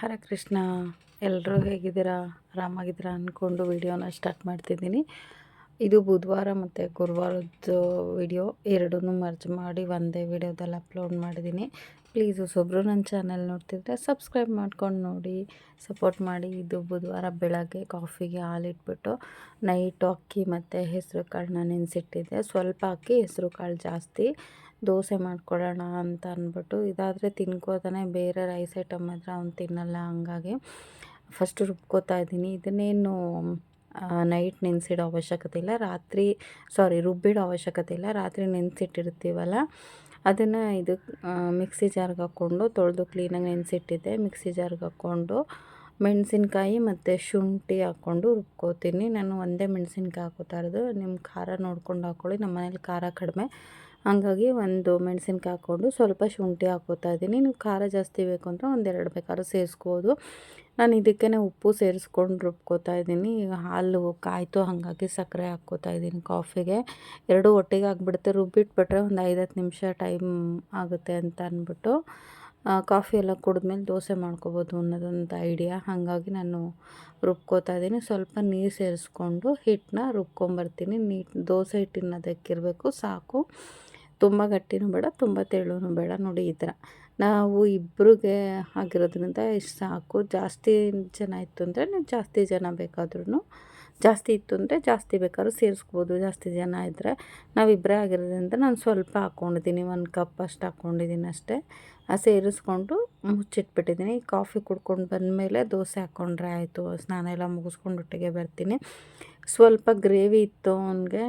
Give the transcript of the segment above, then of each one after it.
ಹರೇ ಕೃಷ್ಣ ಎಲ್ಲರೂ ಹೇಗಿದ್ದೀರಾ? ಆರಾಮಾಗಿದ್ದೀರಾ ಅಂದ್ಕೊಂಡು ವಿಡಿಯೋನ ಸ್ಟಾರ್ಟ್ ಮಾಡ್ತಿದ್ದೀನಿ. ಇದು ಬುಧವಾರ ಮತ್ತು ಗುರುವಾರದ್ದು ವಿಡಿಯೋ. ಎರಡೂ ಮರ್ಜ್ ಮಾಡಿ ಒಂದೇ ವಿಡಿಯೋದಲ್ಲಿ ಅಪ್ಲೋಡ್ ಮಾಡಿದ್ದೀನಿ. ಪ್ಲೀಸ್ ಹೊಸೊಬ್ಬರು ನನ್ನ ಚಾನಲ್ ನೋಡ್ತಿದ್ರೆ ಸಬ್ಸ್ಕ್ರೈಬ್ ಮಾಡ್ಕೊಂಡು ನೋಡಿ. ಸಪೋರ್ಟ್ ಮಾಡಿ. ಇದು ಬುಧವಾರ ಬೆಳಗ್ಗೆ ಕಾಫಿಗೆ ಹಾಲಿಟ್ಬಿಟ್ಟು ನೈಟು ಅಕ್ಕಿ ಮತ್ತು ಹೆಸರು ಕಾಳನ್ನ ನೆನೆಸಿಟ್ಟಿದ್ದೆ. ಸ್ವಲ್ಪ ಅಕ್ಕಿ ಹೆಸರು ಕಾಳು ಜಾಸ್ತಿ. ದೋಸೆ ಮಾಡ್ಕೊಳ್ಳೋಣ ಅಂತ ಅಂದ್ಬಿಟ್ಟು ಇದಾದರೆ ತಿನ್ಕೋತಾನೆ ಬೇರೆ ರೈಸ್ ಐಟಮ್ ಮಾತ್ರ ಅವ್ನು ತಿನ್ನಲ್ಲ ಹಂಗಾಗಿ. ಫಸ್ಟು ರುಬ್ಕೋತಾ ಇದ್ದೀನಿ. ಇದನ್ನೇನು ನೈಟ್ ನೆನೆಸಿಡೋ ಅವಶ್ಯಕತೆ ಇಲ್ಲ. ರಾತ್ರಿ ಸಾರಿ ರುಬ್ಬಿಡೋ ಅವಶ್ಯಕತೆ ಇಲ್ಲ. ರಾತ್ರಿ ನೆನೆಸಿಟ್ಟಿರ್ತೀವಲ್ಲ, ಅದನ್ನು ಇದು ಮಿಕ್ಸಿ ಜಾರ್ಗೆ ಹಾಕ್ಕೊಂಡು ತೊಳೆದು ಕ್ಲೀನಾಗಿ ನೆನೆಸಿಟ್ಟಿದ್ದೆ. ಮಿಕ್ಸಿ ಜಾರ್ಗೆ ಹಾಕ್ಕೊಂಡು ಮೆಣಸಿನ್ಕಾಯಿ ಮತ್ತು ಶುಂಠಿ ಹಾಕ್ಕೊಂಡು ರುಬ್ಕೋತೀನಿ. ನಾನು ಒಂದೇ ಮೆಣಸಿನ್ಕಾಯಿ ಹಾಕೋತಾ ಇರೋದು. ನಿಮ್ಮ ಖಾರ ನೋಡ್ಕೊಂಡು ಹಾಕ್ಕೊಳ್ಳಿ ನಮ್ಮ ಮನೇಲಿ ಖಾರ ಕಡಿಮೆ. ಹಂಗಾಗಿ ಒಂದು ಮೆಣಸಿನ್ಕಾಯಿ ಹಾಕ್ಕೊಂಡು ಸ್ವಲ್ಪ ಶುಂಠಿ ಹಾಕೋತಾ ಇದ್ದೀನಿ. ನೀವು ಖಾರ ಜಾಸ್ತಿ ಬೇಕು ಅಂದರೆ ಒಂದೆರಡು ಬೇಕಾದ್ರೂ ಸೇರಿಸ್ಬೋದು. ನಾನು ಇದಕ್ಕೇ ಉಪ್ಪು ಸೇರಿಸ್ಕೊಂಡು ರುಬ್ಕೋತಾ ಇದ್ದೀನಿ. ಈಗ ಹಾಲು, ಕಾಯ್ತು ಹಾಗಾಗಿ ಸಕ್ಕರೆ ಹಾಕ್ಕೋತಾ ಇದ್ದೀನಿ ಕಾಫಿಗೆ. ಎರಡೂ ಒಟ್ಟಿಗೆ ಆಗಿಬಿಡುತ್ತೆ. ರುಬ್ಬಿಟ್ಬಿಟ್ರೆ ಒಂದು ಐದು ಹತ್ತು ನಿಮಿಷ ಟೈಮ್ ಆಗುತ್ತೆ ಅಂತ ಅಂದ್ಬಿಟ್ಟು ಕಾಫಿ ಎಲ್ಲ ಕುಡಿದ್ಮೇಲೆ ದೋಸೆ ಮಾಡ್ಕೋಬೋದು ಅನ್ನೋದೊಂದು ಐಡಿಯಾ. ಹಾಗಾಗಿ ನಾನು ರುಬ್ಕೋತಾ ಇದ್ದೀನಿ. ಸ್ವಲ್ಪ ನೀರು ಸೇರಿಸ್ಕೊಂಡು ಹಿಟ್ಟನ್ನ ರುಬ್ಕೊಂಬರ್ತೀನಿ. ನೀಟ್ ದೋಸೆ ಹಿಟ್ಟಿನ ಅದಕ್ಕಿರಬೇಕು. ಸಾಕು. ತುಂಬ ಗಟ್ಟಿನೂ ಬೇಡ, ತುಂಬ ತೆಳುನೂ ಬೇಡ. ನೋಡಿ ಈ ಥರ. ನಾವು ಇಬ್ಬರಿಗೆ ಆಗಿರೋದ್ರಿಂದ ಇಷ್ಟು ಸಾಕು. ಜಾಸ್ತಿ ಜನ ಇತ್ತು ಅಂದರೆ ನೀವು ಜಾಸ್ತಿ ಜನ ಬೇಕಾದ್ರೂ ಜಾಸ್ತಿ ಇತ್ತು ಅಂದರೆ ಜಾಸ್ತಿ ಬೇಕಾದ್ರೂ ಸೇರಿಸ್ಬೋದು. ಜಾಸ್ತಿ ಜನ ಇದ್ದರೆ ನಾವಿಬ್ಬರೇ ಆಗಿರೋದ್ರಿಂದ ನಾನು ಸ್ವಲ್ಪ ಹಾಕ್ಕೊಂಡಿದ್ದೀನಿ ಒಂದು ಕಪ್ ಅಷ್ಟು ಹಾಕ್ಕೊಂಡಿದ್ದೀನಿ ಅಷ್ಟೇ. ಸೇರಿಸ್ಕೊಂಡು ಮುಚ್ಚಿಟ್ಬಿಟ್ಟಿದ್ದೀನಿ. ಕಾಫಿ ಕುಡ್ಕೊಂಡು ಬಂದಮೇಲೆ ದೋಸೆ ಹಾಕ್ಕೊಂಡ್ರೆ ಆಯಿತು. ಸ್ನಾನ ಎಲ್ಲ ಮುಗಿಸ್ಕೊಂಡು ಒಟ್ಟಿಗೆ ಬರ್ತೀನಿ. ಸ್ವಲ್ಪ ಗ್ರೇವಿ ಇತ್ತು ಅವನಿಗೆ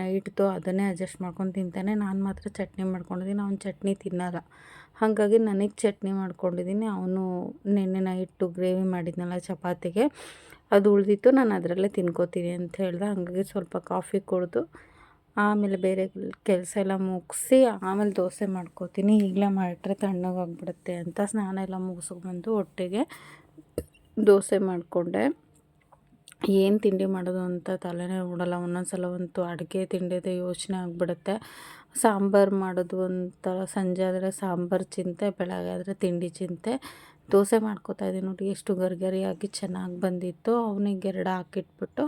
ನೈಟ್ದು ಅದನ್ನೇ ಅಡ್ಜಸ್ಟ್ ಮಾಡ್ಕೊಂಡು ತಿಂತಾನೆ. ನಾನು ಮಾತ್ರ ಚಟ್ನಿ ಮಾಡ್ಕೊಂಡಿದ್ದೀನಿ. ಅವ್ನು ಚಟ್ನಿ ತಿನ್ನಲ್ಲ. ಹಾಗಾಗಿ ನನಗೆ ಚಟ್ನಿ ಮಾಡ್ಕೊಂಡಿದ್ದೀನಿ. ಅವನು ನೆನ್ನೆ ನೈಟು ಗ್ರೇವಿ ಮಾಡಿದ್ನಲ್ಲ ಚಪಾತಿಗೆ. ಅದು ಉಳಿದಿತ್ತು. ನಾನು ಅದರಲ್ಲೇ ತಿನ್ಕೋತೀನಿ ಅಂತ ಹೇಳ್ದೆ. ಹಾಗಾಗಿ ಸ್ವಲ್ಪ ಕಾಫಿ ಕುಡಿದು ಆಮೇಲೆ ಬೇರೆ ಕೆಲಸ ಎಲ್ಲ ಮುಗಿಸಿ ಆಮೇಲೆ ದೋಸೆ ಮಾಡ್ಕೋತೀನಿ. ಈಗಲೇ ಮಾಡಿಟ್ರೆ ತಣ್ಣಗಾಗ್ಬಿಡುತ್ತೆ ಅಂತ ಸ್ನಾನ ಎಲ್ಲ ಮುಗಿಸ್ಕೊಂಡ್ಬಂದು ಒಟ್ಟಿಗೆ ದೋಸೆ ಮಾಡಿಕೊಂಡೆ. ಏನು ತಿಂಡಿ ಮಾಡೋದು ಅಂತ ತಲೆನೇ ಓಡಲ್ಲ. ಒಂದೊಂದ್ಸಲ ಅಂತೂ ಅಡುಗೆ ತಿಂಡಿದೆ ಯೋಚನೆ ಆಗಿಬಿಡುತ್ತೆ. ಸಾಂಬಾರು ಮಾಡೋದು ಒಂಥರ ಸಂಜೆ ಆದರೆ ಸಾಂಬಾರು ಚಿಂತೆ, ಬೆಳಗ್ಗೆ ಆದರೆ ತಿಂಡಿ ಚಿಂತೆ. ದೋಸೆ ಮಾಡ್ಕೋತಾ ಇದ್ದೀನಿ ನೋಡಿ, ಎಷ್ಟು ಗರಿಗರಿಯಾಗಿ ಚೆನ್ನಾಗಿ ಬಂದಿತ್ತು. ಅವನಿಗೆ ಎರಡು ಹಾಕಿಟ್ಬಿಟ್ಟು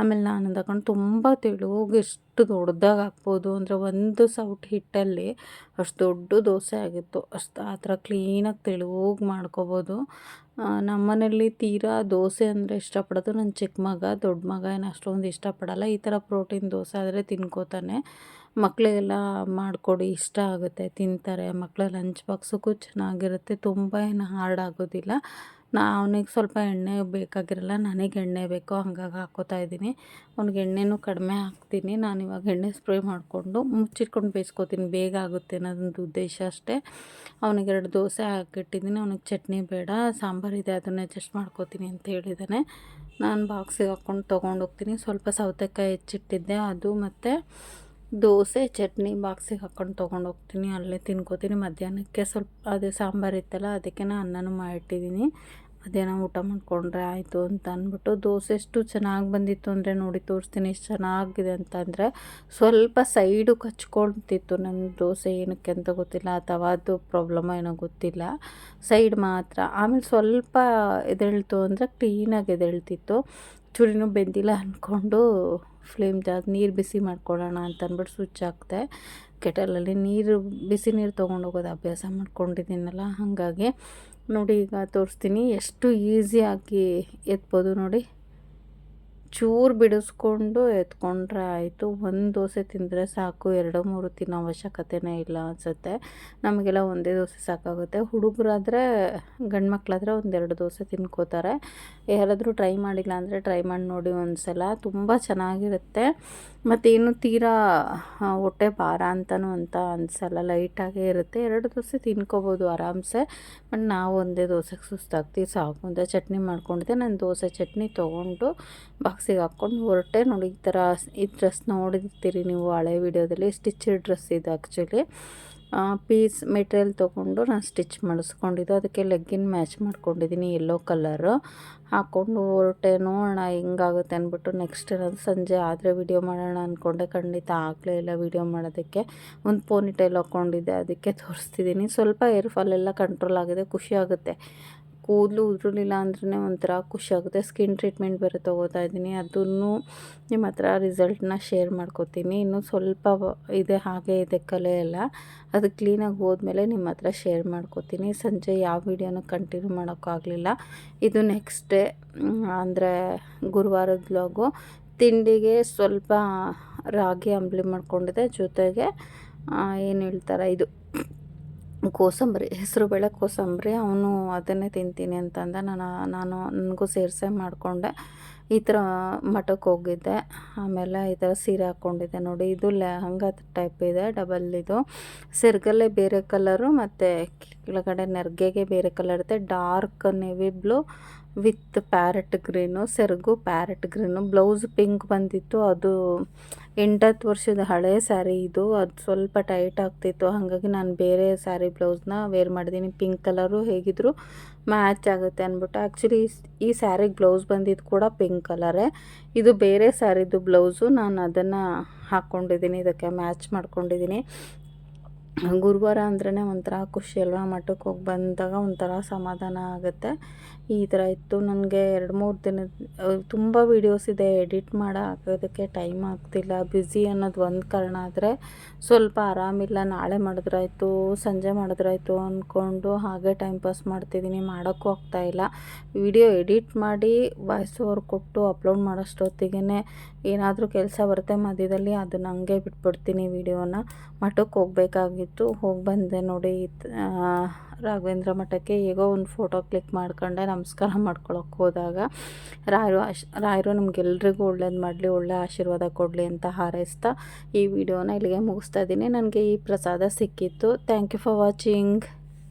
ಆಮೇಲೆ ನಾನು ತಗೊಂಡು ತುಂಬ ತೆಳುವಾಗಿ ಎಷ್ಟು ದೊಡ್ಡದಾಗಿ ಹಾಕ್ಬೋದು ಅಂದರೆ ಒಂದು ಸೌಟ್ ಹಿಟ್ಟಲ್ಲಿ ಅಷ್ಟು ದೊಡ್ಡ ದೋಸೆ ಆಗಿತ್ತು. ಅಷ್ಟು ಆ ಥರ ಕ್ಲೀನಾಗಿ ತೆಳುವಾಗಿ ಮಾಡ್ಕೊಬೋದು. ಮನೇಲಿ ತೀರಾ ದೋಸೆ ಅಂದರೆ ಇಷ್ಟಪಡೋದು. ನನ್ನ ಚಿಕ್ಕ ಮಗ, ದೊಡ್ಡ ಮಗ ಏನು ಅಷ್ಟೊಂದು ಇಷ್ಟಪಡಲ್ಲ. ಈ ಥರ ಪ್ರೋಟೀನ್ ದೋಸೆ ಆದರೆ ತಿನ್ಕೋತಾನೆ. ಮಕ್ಕಳಿಗೆಲ್ಲ ಮಾಡಿಕೊಡಿ, ಇಷ್ಟ ಆಗುತ್ತೆ, ತಿಂತಾರೆ. ಮಕ್ಕಳ ಲಂಚ್ ಬಾಕ್ಸಿಗೂ ಚೆನ್ನಾಗಿರುತ್ತೆ. ತುಂಬ ಏನು ಹಾರ್ಡ್ ಆಗೋದಿಲ್ಲ. ನಾ ಅವನಿಗೆ ಸ್ವಲ್ಪ ಎಣ್ಣೆ ಬೇಕಾಗಿರಲ್ಲ ನನಗೆ ಎಣ್ಣೆ ಬೇಕು, ಹಂಗಾಗಿ ಹಾಕ್ಕೋತಾ ಇದ್ದೀನಿ. ಅವ್ನಿಗೆ ಎಣ್ಣೆನೂ ಕಡಿಮೆ ಹಾಕ್ತೀನಿ. ನಾನು ಇವಾಗ ಎಣ್ಣೆ ಸ್ಪ್ರೇ ಮಾಡಿಕೊಂಡು ಮುಚ್ಚಿಟ್ಕೊಂಡು ಬೇಯಿಸ್ಕೊತೀನಿ. ಬೇಗ ಆಗುತ್ತೆ ಅನ್ನೋದೊಂದು ಉದ್ದೇಶ ಅಷ್ಟೇ. ಅವನಿಗೆ ಎರಡು ದೋಸೆ ಹಾಕಿಟ್ಟಿದ್ದೀನಿ. ಅವನಿಗೆ ಚಟ್ನಿ ಬೇಡ ಸಾಂಬಾರಿದೆ ಅದನ್ನು ಅಡ್ಜಸ್ಟ್ ಮಾಡ್ಕೋತೀನಿ ಅಂತ ಹೇಳಿದ್ದಾನೆ ನಾನು ಬಾಕ್ಸಿಗೆ ಹಾಕ್ಕೊಂಡು ತೊಗೊಂಡು ಹೋಗ್ತೀನಿ. ಸ್ವಲ್ಪ ಸೌತೆಕಾಯಿ ಹೆಚ್ಚಿಟ್ಟಿದ್ದೆ, ಅದು ಮತ್ತು ದೋಸೆ, ಚಟ್ನಿ ಬಾಕ್ಸಿಗೆ ಹಾಕ್ಕೊಂಡು ತೊಗೊಂಡು ಹೋಗ್ತೀನಿ. ಅಲ್ಲೇ ತಿನ್ಕೋತೀನಿ. ಮಧ್ಯಾಹ್ನಕ್ಕೆ ಸ್ವಲ್ಪ ಅದೇ ಸಾಂಬಾರು ಇತ್ತಲ್ಲ, ಅದಕ್ಕೆ ನಾನು ಅನ್ನನೂ ಮಾಡಿಟ್ಟಿದ್ದೀನಿ. ಮಧ್ಯಾಹ್ನ ಊಟ ಮಾಡಿಕೊಂಡ್ರೆ ಆಯಿತು ಅಂತ ಅಂದ್ಬಿಟ್ಟು ದೋಸೆ ಎಷ್ಟು ಚೆನ್ನಾಗಿ ಬಂದಿತ್ತು ಅಂದರೆ ನೋಡಿ ತೋರಿಸ್ತೀನಿ. ಎಷ್ಟು ಚೆನ್ನಾಗಿದೆ ಅಂತಂದರೆ ಸ್ವಲ್ಪ ಸೈಡು ಕಚ್ಕೊಳ್ತಿತ್ತು ನನ್ನ ದೋಸೆ. ಏನಕ್ಕೆ ಅಂತ ಗೊತ್ತಿಲ್ಲ. ಅಥವಾ ಅದು ಪ್ರಾಬ್ಲಮ್ ಏನೋ ಗೊತ್ತಿಲ್ಲ. ಸೈಡ್ ಮಾತ್ರ. ಆಮೇಲೆ ಸ್ವಲ್ಪ ಎದೇಳ್ತು ಅಂದರೆ ಕ್ಲೀನಾಗಿ ಎದೇಳ್ತಿತ್ತು. ಚೂರಿನೂ ಬೆಂದಿಲ್ಲ ಅಂದ್ಕೊಂಡು ಫ್ಲೇಮ್ ಜಾಸ್ತಿ ನೀರು ಬಿಸಿ ಮಾಡ್ಕೊಳ್ಳೋಣ ಅಂತ ಅಂದ್ಬಿಟ್ಟು ಸ್ವಿಚ್ ಹಾಕಿದೆ ಕೆಟಲಲ್ಲಿ ನೀರು, ಬಿಸಿ ನೀರು ತೊಗೊಂಡೋಗೋದು ಅಭ್ಯಾಸ ಮಾಡ್ಕೊಂಡಿದ್ದೀನಲ್ಲ, ಹಾಗಾಗಿ ನೋಡಿ ಈಗ ತೋರಿಸ್ತೀನಿ. ಎಷ್ಟು ಈಸಿಯಾಗಿ ಎತ್ಬೋದು ನೋಡಿ. ಚೂರು ಬಿಡಿಸ್ಕೊಂಡು ಎತ್ಕೊಂಡ್ರೆ ಆಯಿತು. ಒಂದು ದೋಸೆ ತಿಂದರೆ ಸಾಕು. ಎರಡು, ಮೂರು ತಿನ್ನೋ ಅವಶ್ಯಕತೆನೇ ಇಲ್ಲ ಅನಿಸುತ್ತೆ. ನಮಗೆಲ್ಲ ಒಂದೇ ದೋಸೆ ಸಾಕಾಗುತ್ತೆ. ಹುಡುಗರಾದರೆ ಗಂಡು ಮಕ್ಕಳಾದರೆ ಒಂದೆರಡು ದೋಸೆ ತಿನ್ಕೋತಾರೆ. ಯಾರಾದರೂ ಟ್ರೈ ಮಾಡಿಲ್ಲ ಅಂದರೆ ಟ್ರೈ ಮಾಡಿ ನೋಡಿ ಒಂದು ಸಲ ತುಂಬ ಚೆನ್ನಾಗಿರುತ್ತೆ. ಮತ್ತು ಇನ್ನು ತೀರಾ ಹೊಟ್ಟೆ ಭಾರ ಅಂತಲೂ ಅಂತ ಅನಿಸಲ್ಲ. ಲೈಟಾಗೇ ಇರುತ್ತೆ. ಎರಡು ದೋಸೆ ತಿನ್ಕೋಬೋದು ಆರಾಮ್ಸೆ. ಬಟ್ ನಾವು ಒಂದೇ ದೋಸೆಗೆ ಸುಸ್ತಾಗ್ತೀವಿ. ಸಾಕು ಅಂತ ಚಟ್ನಿ ಮಾಡ್ಕೊಂಡಿದ್ದೆ. ನಾನು ದೋಸೆ ಚಟ್ನಿ ತೊಗೊಂಡು ಬಾಕ್ಸಿಗೆ ಹಾಕ್ಕೊಂಡು ಹೊರಟೆ ನೋಡಿ ಈ ಥರ ಈ ಡ್ರೆಸ್ ನೋಡಿರ್ತೀರಿ ನೀವು ಹಳೆ ವಿಡಿಯೋದಲ್ಲಿ ಸ್ಟಿಚ್ ಡ್ರೆಸ್ ಇದು ಆ್ಯಕ್ಚುಲಿ ಪೀಸ್ ಮೆಟೀರಿಯಲ್ ತೊಗೊಂಡು ನಾನು ಸ್ಟಿಚ್ ಮಾಡಿಸ್ಕೊಂಡಿದ್ದು. ಅದಕ್ಕೆ ಲೆಗ್ಗಿನ್ ಮ್ಯಾಚ್ ಮಾಡ್ಕೊಂಡಿದ್ದೀನಿ ಯೆಲ್ಲೋ ಕಲರು ಹಾಕ್ಕೊಂಡು ಹೊರಟೆ ನೋಡೋಣ ಹೆಂಗಾಗುತ್ತೆ ಅಂದ್ಬಿಟ್ಟು ನೆಕ್ಸ್ಟ್ ಏನಾದರೂ ಸಂಜೆ ಆದರೆ ವಿಡಿಯೋ ಮಾಡೋಣ ಅಂದ್ಕೊಂಡೆ ಖಂಡಿತ ಆಗಲೇ ಇಲ್ಲ ವಿಡಿಯೋ ಮಾಡೋದಕ್ಕೆ. ಒಂದು ಪೋನಿಟೈಲ್ ಹಾಕ್ಕೊಂಡಿದ್ದೆ, ಅದಕ್ಕೆ ತೋರಿಸ್ತಿದ್ದೀನಿ ಸ್ವಲ್ಪ ಏರ್ ಫಾಲ್ ಎಲ್ಲ ಕಂಟ್ರೋಲ್ ಆಗಿದೆ, ಖುಷಿ ಆಗುತ್ತೆ. ಕೂದಲು ಉದುರಲಿಲ್ಲ ಅಂದ್ರೆ ಒಂಥರ ಖುಷಿ ಆಗುತ್ತೆ ಸ್ಕಿನ್ ಟ್ರೀಟ್ಮೆಂಟ್ ಬೇರೆ ತೊಗೋತಾ ಇದ್ದೀನಿ. ಅದನ್ನು ನಿಮ್ಮ ಹತ್ರ ರಿಸಲ್ಟ್ನ ಶೇರ್ ಮಾಡ್ಕೋತೀನಿ. ಇನ್ನು ಸ್ವಲ್ಪ ಇದೆ, ಹಾಗೆ ಇದೆ ಕಲೆ ಎಲ್ಲ. ಅದು ಕ್ಲೀನಾಗಿ ಹೋದ್ಮೇಲೆ ನಿಮ್ಮ ಹತ್ರ ಶೇರ್ ಮಾಡ್ಕೋತೀನಿ. ಸಂಜೆ ಯಾವ ವಿಡಿಯೋನೂ ಕಂಟಿನ್ಯೂ ಮಾಡೋಕ್ಕಾಗಲಿಲ್ಲ. ಇದು ನೆಕ್ಸ್ಟ್ ಡೇ, ಅಂದರೆ ಗುರುವಾರದ ಬ್ಲಾಗು. ತಿಂಡಿಗೆ ಸ್ವಲ್ಪ ರಾಗಿ ಅಂಬ್ಲಿ ಮಾಡ್ಕೊಂಡಿದೆ ಜೊತೆಗೆ ಏನು ಹೇಳ್ತಾರೆ ಇದು? ಕೋಸಂಬರಿ ಹೆಸರುಬೇಳೆ ಕೋಸಂಬರಿ, ಅವನು ಅದನ್ನೇ ತಿಂತೀನಿ ಅಂತಂದ ನಾನು ನಾನು ನನಗೂ ಸೇರಿಸೆ ಮಾಡಿಕೊಂಡೆ. ಈ ಥರ ಮಠಕ್ಕೆ ಹೋಗಿದ್ದೆ. ಆಮೇಲೆ ಈ ಥರ ಸೀರೆ ಹಾಕ್ಕೊಂಡಿದ್ದೆ ನೋಡಿ, ಇದು ಲೆಹಂಗ ಟೈಪ್ ಇದೆ ಡಬಲ್ ಇದು. ಸೆರ್ಗಲ್ಲೇ ಬೇರೆ ಕಲರು ಮತ್ತು ಕೆಳಗಡೆ ನೆರಿಗೆಗೆ ಬೇರೆ ಕಲರ್ ಇರುತ್ತೆ. Dark navy blue with parrot green, ಸೆರಗು ಪ್ಯಾರೆಟ್ ಗ್ರೀನು. ಬ್ಲೌಸ್ ಪಿಂಕ್ ಬಂದಿತ್ತು. ಅದು ಎಂಟತ್ತು ವರ್ಷದ ಹಳೆಯ ಸ್ಯಾರಿ ಇದು. ಅದು ಸ್ವಲ್ಪ ಟೈಟ್ ಆಗ್ತಿತ್ತು. ಹಾಗಾಗಿ ನಾನು ಬೇರೆ ಸ್ಯಾರಿ ಬ್ಲೌಸ್ನ ವೇರ್ ಮಾಡಿದ್ದೀನಿ ಪಿಂಕ್ ಕಲರು ಹೇಗಿದ್ರು ಮ್ಯಾಚ್ ಆಗುತ್ತೆ ಅಂದ್ಬಿಟ್ಟು. ಆ್ಯಕ್ಚುಲಿ ಈ ಸ್ಯಾರಿಗೆ ಬ್ಲೌಸ್ ಬಂದಿದ್ದು ಕೂಡ ಪಿಂಕ್ ಕಲರೇ. ಇದು ಬೇರೆ ಸ್ಯಾರಿದು ಬ್ಲೌಸು. ನಾನು ಅದನ್ನು ಹಾಕ್ಕೊಂಡಿದ್ದೀನಿ. ಇದಕ್ಕೆ ಮ್ಯಾಚ್ ಮಾಡ್ಕೊಂಡಿದ್ದೀನಿ. ಗುರುವಾರ ಅಂದ್ರೇ ಒಂಥರ ಖುಷಿ ಅಲ್ವಾ? ಮಠಕ್ಕೆ ಹೋಗಿ ಬಂದಾಗ ಒಂಥರ ಸಮಾಧಾನ ಆಗುತ್ತೆ. ಈ ಥರ ಇತ್ತು. ನನಗೆ ಎರಡು ಮೂರು ದಿನ ತುಂಬ ವೀಡಿಯೋಸ್ ಇದೆ. ಎಡಿಟ್ ಮಾಡೋ ಹಾಕೋದಕ್ಕೆ ಟೈಮ್ ಆಗ್ತಿಲ್ಲ. ಬ್ಯುಸಿ ಅನ್ನೋದು ಒಂದು ಕಾರಣ ಆದರೆ ಸ್ವಲ್ಪ ಆರಾಮಿಲ್ಲ. ನಾಳೆ ಮಾಡಿದ್ರಾಯ್ತು, ಸಂಜೆ ಮಾಡಿದ್ರಾಯ್ತು ಅಂದ್ಕೊಂಡು ಹಾಗೆ ಟೈಮ್ ಪಾಸ್ ಮಾಡ್ತಿದ್ದೀನಿ ಮಾಡೋಕ್ಕೂ ಆಗ್ತಾಯಿಲ್ಲ ವಿಡಿಯೋ ಎಡಿಟ್ ಮಾಡಿ ವಾಯ್ಸ್ ಓವರ್ ಕೊಟ್ಟು ಅಪ್ಲೋಡ್ ಮಾಡೋಷ್ಟೊತ್ತಿಗೆ ಏನಾದರೂ ಕೆಲಸ ಬರುತ್ತೆ ಮಧ್ಯದಲ್ಲಿ ಅದನ್ನ ನನಗೆ ಬಿಟ್ಬಿಡ್ತೀನಿ ವಿಡಿಯೋನ ಮಠಕ್ಕೆ ಹೋಗಬೇಕಾಗಿತ್ತು ಹೋಗಿ ಬಂದೆ ನೋಡಿ. ರಾಘವೇಂದ್ರ ಮಠಕ್ಕೆ ಹೇಗೋ ಒಂದು ಫೋಟೋ ಕ್ಲಿಕ್ ಮಾಡ್ಕೊಂಡೆ. ನಮಸ್ಕಾರ ಮಾಡ್ಕೊಳಕ್ಕೆ ಹೋದಾಗ, ರಾಯರು, ಆಶ್ ರಾಯರು ನಮಗೆಲ್ರಿಗೂ ಒಳ್ಳೇದು ಮಾಡಲಿ, ಒಳ್ಳೆ ಆಶೀರ್ವಾದ ಕೊಡಲಿ ಅಂತ ಹಾರೈಸ್ತಾ ಈ ವಿಡಿಯೋನ ಇಲ್ಲಿಗೆ ಮುಗಿಸ್ತಾ ಇದ್ದೀನಿ. ನನಗೆ ಈ ಪ್ರಸಾದ ಸಿಕ್ಕಿತ್ತು. Thank you for watching